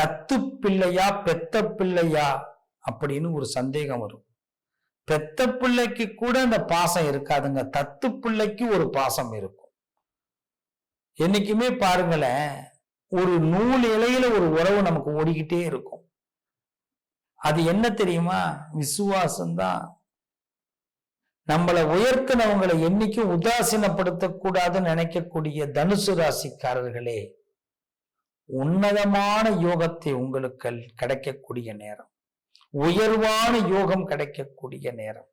தத்து பிள்ளையா பெத்த பிள்ளையா அப்படின்னு ஒரு சந்தேகம் வரும். பெத்த பிள்ளைக்கு கூட அந்த பாசம் இருக்காதுங்க. தத்து பிள்ளைக்கு ஒரு பாசம் இருக்கும். என்னைக்குமே பாருங்களேன் ஒரு நூல் இலையில ஒரு உறவு நமக்கு ஓடிக்கிட்டே இருக்கும். அது என்ன தெரியுமா? விசுவாசம்தான். நம்மளை உயர்த்தினவங்களை என்னைக்கும் உதாசீனப்படுத்தக்கூடாதுன்னு நினைக்கக்கூடிய தனுசு ராசிக்காரர்களே உன்னதமான யோகத்தை உங்களுக்கு கிடைக்கக்கூடிய நேரம். உயர்வான யோகம் கிடைக்கக்கூடிய நேரம்.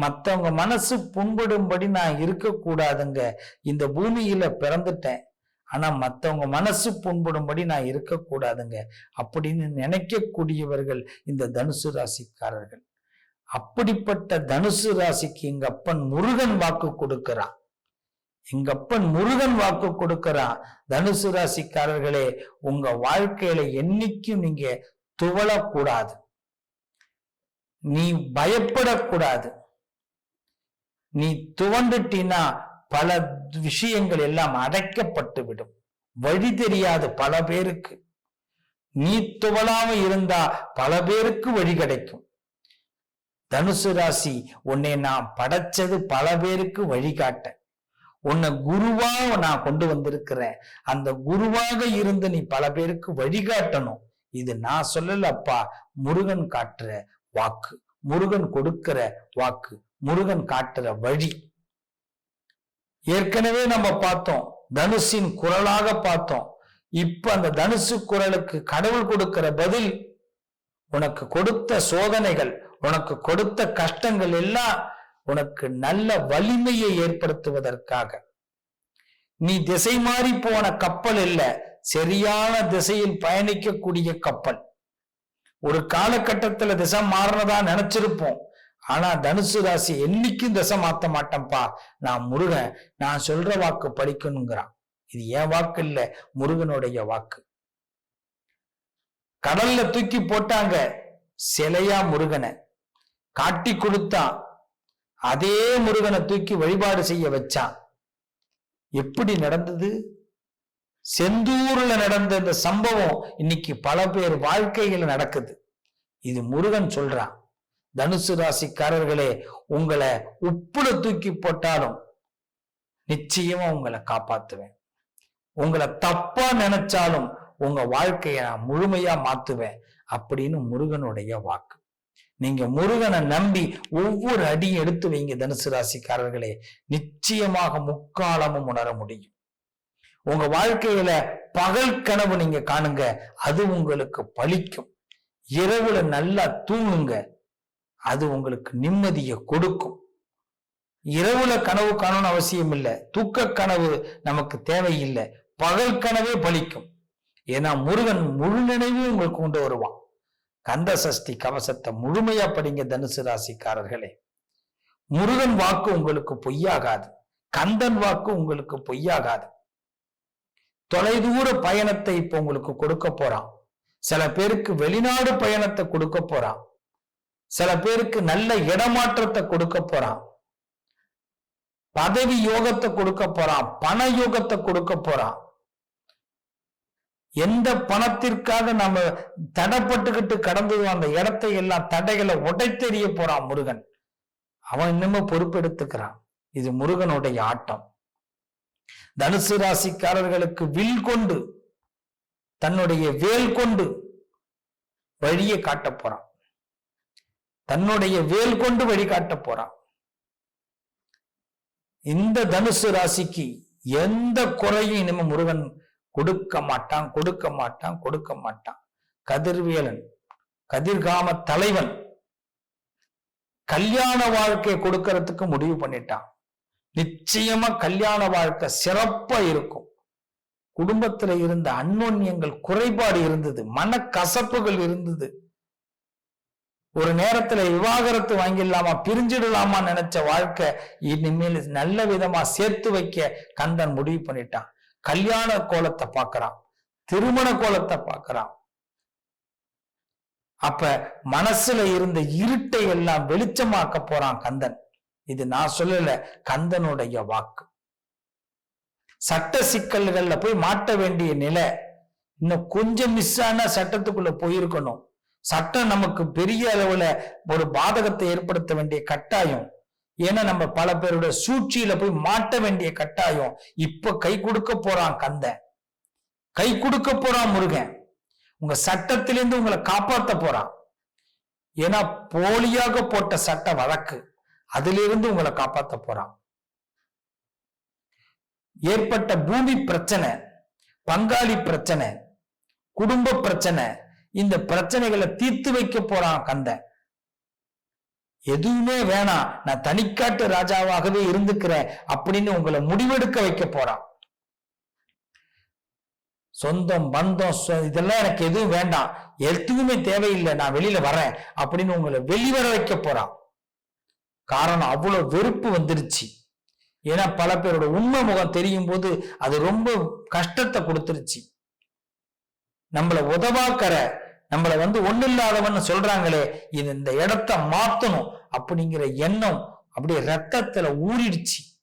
மற்றவங்க மனசு புண்படும்படி நான் இருக்கக்கூடாதுங்க. இந்த பூமியில பிறந்துட்டேன். ஆனா மற்றவங்க மனசு புண்படும்படி நான் இருக்கக்கூடாதுங்க. அப்படின்னு நினைக்கக்கூடியவர்கள் இந்த தனுசு ராசிக்காரர்கள். அப்படிப்பட்ட தனுசு ராசிக்கு எங்க அப்பன் முருகன் வாக்கு கொடுக்கிறான். எங்க அப்பன் முருகன் வாக்கு கொடுக்கிறான் தனுசு ராசிக்காரர்களே உங்க வாழ்க்கையில என்னைக்கும் நீங்க துவளக்கூடாது. நீ பயப்படக்கூடாது. நீ துவண்டுட்டினா பல விஷயங்கள் எல்லாம் அடைக்கப்பட்டு விடும். வழி தெரியாது பல பேருக்கு. நீ துவளாம இருந்தா பல பேருக்கு வழி கிடைக்கும். தனுசு ராசி உன்னை நான் படைச்சது பல பேருக்கு வழிகாட்ட உன்னை குருவா நான் கொண்டு வந்திருக்கிறேன். அந்த குருவாக இருந்து நீ பல பேருக்கு வழிகாட்டணும். இது நான் சொல்லலப்பா. முருகன் காட்டுற வாக்கு முருகன் கொடுக்கிற வாக்கு முருகன் காட்டுற வழி. ஏற்கனவே நம்ம பார்த்தோம் தனுஷின் குரலாக பார்த்தோம். இப்ப அந்த தனுசு குரலுக்கு கடவுள் கொடுக்கிற பதில் உனக்கு கொடுத்த சோதனைகள் உனக்கு கொடுத்த கஷ்டங்கள் எல்லாம் உனக்கு நல்ல வலிமையை ஏற்படுத்துவதற்காக. நீ திசை மாறி போன கப்பல் இல்ல சரியான திசையில் பயணிக்கக்கூடிய கப்பல். ஒரு காலகட்டத்துல திசை மாறினதா நினைச்சிருப்போம். ஆனா தனுசு ராசி என்னைக்கும் திசை மாத்த மாட்டேன்ப்பா நான் முருகன் நான் சொல்ற வாக்கு படிக்கணுங்கிறான். இது என் வாக்கு இல்ல முருகனுடைய வாக்கு. கடல்ல தூக்கி போட்டாங்க சிலையா முருகனை. காட்டி கொடுத்தான். அதே முருகனை தூக்கி வழிபாடு செய்ய வச்சான் எப்படி நடந்தது? செந்தூர்ல நடந்த இந்த சம்பவம் இன்னைக்கு பல பேர் வாழ்க்கையில் நடக்குது. இது முருகன் சொல்றான் தனுசு ராசிக்காரர்களே உங்களை உப்புல தூக்கி போட்டாலும் நிச்சயமா உங்களை காப்பாத்துவேன். உங்களை தப்பா நினைச்சாலும் உங்க வாழ்க்கைய நான் முழுமையா மாத்துவேன். அப்படின்னு முருகனுடைய வாக்கு. நீங்க முருகனை நம்பி ஒவ்வொரு அடியும் எடுத்து வைங்க தனுசு ராசிக்காரர்களே. நிச்சயமாக முக்காலமும் உணர முடியும். உங்க வாழ்க்கையில பகல் கனவு நீங்க காணுங்க. அது உங்களுக்கு பலிக்கும் இரவுல நல்லா தூங்குங்க. அது உங்களுக்கு நிம்மதியை கொடுக்கும். இரவுல கனவு காணணும் அவசியம் இல்லை. தூக்க கனவு நமக்கு தேவையில்லை. பகல் கனவே பலிக்கும் ஏன்னா முருகன் முழு நினைவும் உங்களுக்கு கொண்டு வருவான். கந்த சஷ்டி கவசத்தை முழுமையா படிங்க தனுசு ராசிக்காரர்களே. முருகன் வாக்கு உங்களுக்கு பொய்யாகாது. கந்தன் வாக்கு உங்களுக்கு பொய்யாகாது. தொலைதூர பயணத்தை இப்ப உங்களுக்கு கொடுக்க போறான். சில பேருக்கு வெளிநாடு பயணத்தை கொடுக்க போறான். சில பேருக்கு நல்ல இடமாற்றத்தை கொடுக்க போறான். பதவி யோகத்தை கொடுக்க போறான். பண யோகத்தை கொடுக்க போறான். எந்த பணத்திற்காக நம்ம தடைப்பட்டுக்கிட்டு கடந்ததோ அந்த இடத்தை எல்லாம் தடைகளை உடைத்தெறிய போறான் முருகன். அவன் இன்னமும் பொறுப்பெடுத்துக்கிறான். இது முருகனுடைய ஆட்டம். தனுசு ராசிக்காரர்களுக்கு வில் கொண்டு தன்னுடைய வேல் கொண்டு வழியை காட்ட போறான். தன்னுடைய வேல் கொண்டு வழி காட்ட போறான். இந்த தனுசு ராசிக்கு எந்த குறையும் இனிமே முருகன் கொடுக்க மாட்டான் கொடுக்க மாட்டான் கொடுக்க மாட்டான். கதிர்வேலன் கதிர்காம தலைவன் கல்யாண வாழ்க்கையை கொடுக்கறதுக்கு முடிவு பண்ணிட்டான். நிச்சயமா கல்யாண வாழ்க்கை சிறப்பா இருக்கும். குடும்பத்துல இருந்த அன்னோன்யங்கள் குறைபாடு இருந்தது மனக்கசப்புகள் இருந்தது. ஒரு நேரத்துல விவாகரத்து வாங்கிடலாமா பிரிஞ்சிடலாமா நினைச்ச வாழ்க்கை இனிமேல் நல்ல விதமா சேர்த்து வைக்க கந்தன் முடிவு பண்ணிட்டான். கல்யாண கோலத்தை பார்க்கறான் திருமண கோலத்தை பார்க்கறான். அப்ப மனசுல இருந்த இருட்டை எல்லாம் வெளிச்சமாக்க போறான் கந்தன். இது நான் சொல்லல கந்தனுடைய வாக்கு. சட்ட சிக்கல்கள்ல போய் மாட்ட வேண்டிய நிலை. இன்னும் கொஞ்சம் மிஸ் ஆனா சட்டத்துக்குள்ள போயிருக்கணும். சட்டம் நமக்கு பெரிய அளவுல ஒரு பாதகத்தை ஏற்படுத்த வேண்டிய கட்டாயம். ஏன்னா நம்ம பல பேரோட சூழ்ச்சியில போய் மாட்ட வேண்டிய கட்டாயம். இப்ப கை கொடுக்க போறான் கந்த. கை கொடுக்க போறான் முருகன். உங்க சட்டத்திலிருந்து உங்களை காப்பாத்த போறான். ஏன்னா போலியாக போட்ட சட்ட வழக்கு அதிலிருந்து உங்களை காப்பாத்த போறான். ஏற்பட்ட பூமி பிரச்சனை பங்காளி பிரச்சனை குடும்ப பிரச்சனை இந்த பிரச்சனைகளை தீர்த்து வைக்க போறான் கந்தன் எதுவுமே வேணாம். நான் தனிக்காட்டு ராஜாவாகவே இருந்துக்கிறேன் அப்படின்னு உங்களை முடிவெடுக்க வைக்க போறான். சொந்தம் பந்தம் சொ- இதெல்லாம் எனக்கு எதுவும் வேண்டாம். எதுவுமே தேவையில்லை. நான் வெளியில வரேன் அப்படின்னு உங்களை வெளிவர வைக்க போறான். காரணம் அவ்வளவு வெறுப்பு வந்துருச்சு. ஏன்னா பல பேரோட உண்மை முகம் தெரியும் போது அது ரொம்ப கஷ்டத்தை கொடுத்துருச்சு. நம்மள உதவாக்கற நம்மளை வந்து ஒண்ணு இல்லாதவன்னு சொல்றாங்களே இது இந்த இடத்த மாத்தணும் அப்படிங்கிற எண்ணம் அப்படியே ரத்தத்துல ஊறிடுச்சு.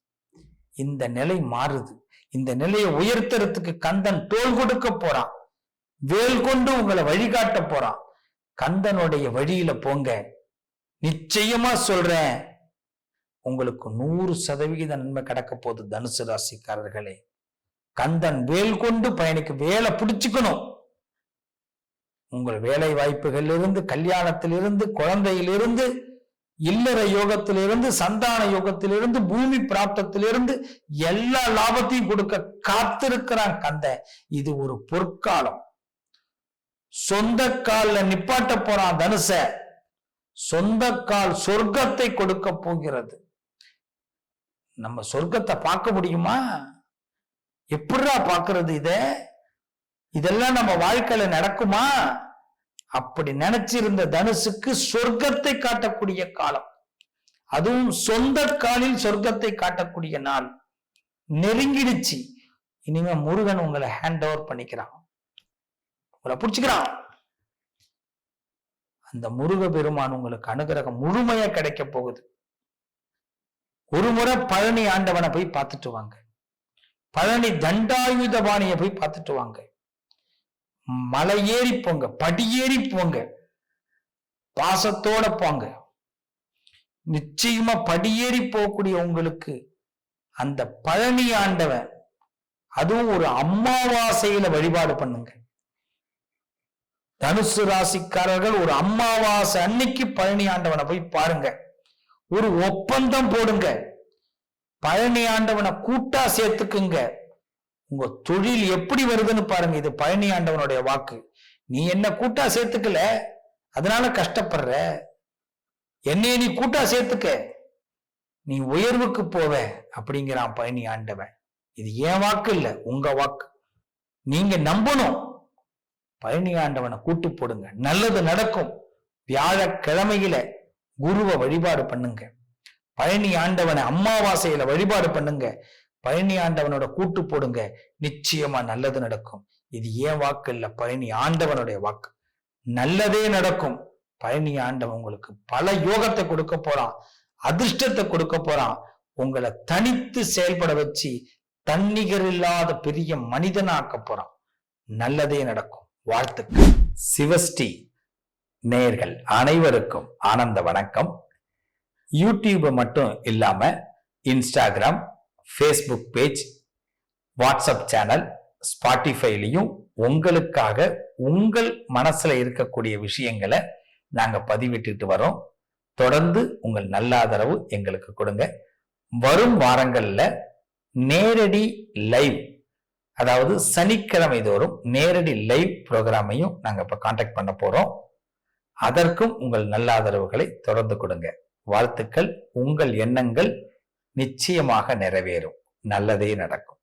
இந்த நிலை மாறுது. இந்த நிலையை உயர்த்துறதுக்கு கந்தன் தோல் கொடுக்க போறான். வேல் கொண்டு உங்களை வழிகாட்ட போறான். கந்தனுடைய வழியில போங்க. நிச்சயமா சொல்றேன். உங்களுக்கு நூறு சதவிகித நன்மை கிடக்க போகுது தனுசு ராசிக்காரர்களே. கந்தன் வேல் கொண்டு பயணிக்க வேலை பிடிச்சுக்கணும். உங்கள் வேலை வாய்ப்புகளிலிருந்து கல்யாணத்திலிருந்து குழந்தையிலிருந்து இல்லற யோகத்திலிருந்து சந்தான யோகத்திலிருந்து பூமி பிராப்தத்திலிருந்து எல்லா லாபத்தையும் கொடுக்க காத்திருக்கிறான் கந்த. இது ஒரு பொற்காலம். சொந்த காலில் நிப்பாட்ட போறான் தனுச. சொந்த கால் சொர்க்கத்தை கொடுக்க போகிறது. நம்ம சொர்க்கத்தை பார்க்க முடியுமா? எப்படிடா பார்க்கறது இத? இதெல்லாம் நம்ம வாழ்க்கையில நடக்குமா? அப்படி நினைச்சிருந்த தனுசுக்கு சொர்க்கத்தை காட்டக்கூடிய காலம். அதுவும் சொந்த காலில் சொர்க்கத்தை காட்டக்கூடிய நாள். நெருங்கிடுச்சு. இனிமே முருகன் உங்களை ஹேண்ட் ஓவர் பண்ணிக்கிறான். உங்களை பிடிச்சுக்கிறான். அந்த முருக பெருமான் உங்களுக்கு அனுகிரகம் முழுமையா கிடைக்க போகுது. ஒரு முறை பழனி ஆண்டவனை போய் பார்த்துட்டு வாங்க. பழனி தண்டாயுதபாணியை போய் பார்த்துட்டு வாங்க. மலை ஏறி போங்க படியேறி போங்க பாசத்தோட போங்க. நிச்சயமா படியேறி போகக்கூடிய உங்களுக்கு அந்த பழனி ஆண்டவன் அதுவும் ஒரு அம்மாவாசையில வழிபாடு பண்ணுங்க. தனுசு ராசிக்காரர்கள் ஒரு அம்மாவாசை அன்னைக்கு பழனி ஆண்டவனை போய் பாருங்க. ஒரு ஒப்பந்தம் போடுங்க. பழனி ஆண்டவனை கூட்டா சேர்த்துக்குங்க. உங்க தொழில் எப்படி வருதுன்னு பாருங்க. இது பழனி ஆண்டவனுடைய வாக்கு. நீ என்ன கூட்டா சேர்த்துக்கல? அதனால கஷ்டப்படுற. என்னைய நீ கூட்டா சேர்த்துக்க. நீ உயர்வுக்கு போவ அப்படிங்கிறான் பழனி ஆண்டவன் இது என் வாக்கு இல்ல உங்க வாக்கு. நீங்க நம்பணும். பழனி ஆண்டவனை கூட்டு போடுங்க. நல்லது நடக்கும். வியாழக்கிழமையில குருவை வழிபாடு பண்ணுங்க. பழனி ஆண்டவனை அம்மாவாசையில வழிபாடு பண்ணுங்க. பழனி ஆண்டவனோட கூட்டு போடுங்க. நிச்சயமா நல்லது நடக்கும். இது ஏன் வாக்கு இல்ல? பழனி ஆண்டவனுடைய வாக்கு. நல்லதே நடக்கும். பழனி ஆண்டவன் உங்களுக்கு பல யோகத்தை கொடுக்க போறான். அதிர்ஷ்டத்தை கொடுக்க போறான். உங்களை தனித்து செயல்பட வச்சு தன்னிகர் இல்லாத பெரிய மனிதனாக்க போறான். நல்லதே நடக்கும். வாழ்த்துக்கள். சிவஸ்ரீ நேர்கள் அனைவருக்கும் ஆனந்த வணக்கம். யூடியூப் மட்டும் இல்லாம Instagram Facebook page WhatsApp channel ஸ்பாட்டிஃபைலையும் உங்களுக்காக உங்கள் மனசுல இருக்கக்கூடிய விஷயங்களை நாங்க பதிவிட்டுட்டு வரோம். தொடர்ந்து உங்கள் நல்ல ஆதரவு எங்களுக்கு கொடுங்க. வரும் வாரங்கள்ல நேரடி லைவ் அதாவது சனிக்கிழமை தோறும் நேரடி லைவ் ப்ரோக்ராமையும் நாங்க இப்ப காண்டாக்ட் பண்ண போறோம். அதற்கும் உங்கள் நல்ல ஆதரவுகளை தொடர்ந்து கொடுங்க. வாழ்த்துக்கள் உங்கள் எண்ணங்கள் நிச்சயமாக நிறைவேறும். நல்லதே நடக்கும்.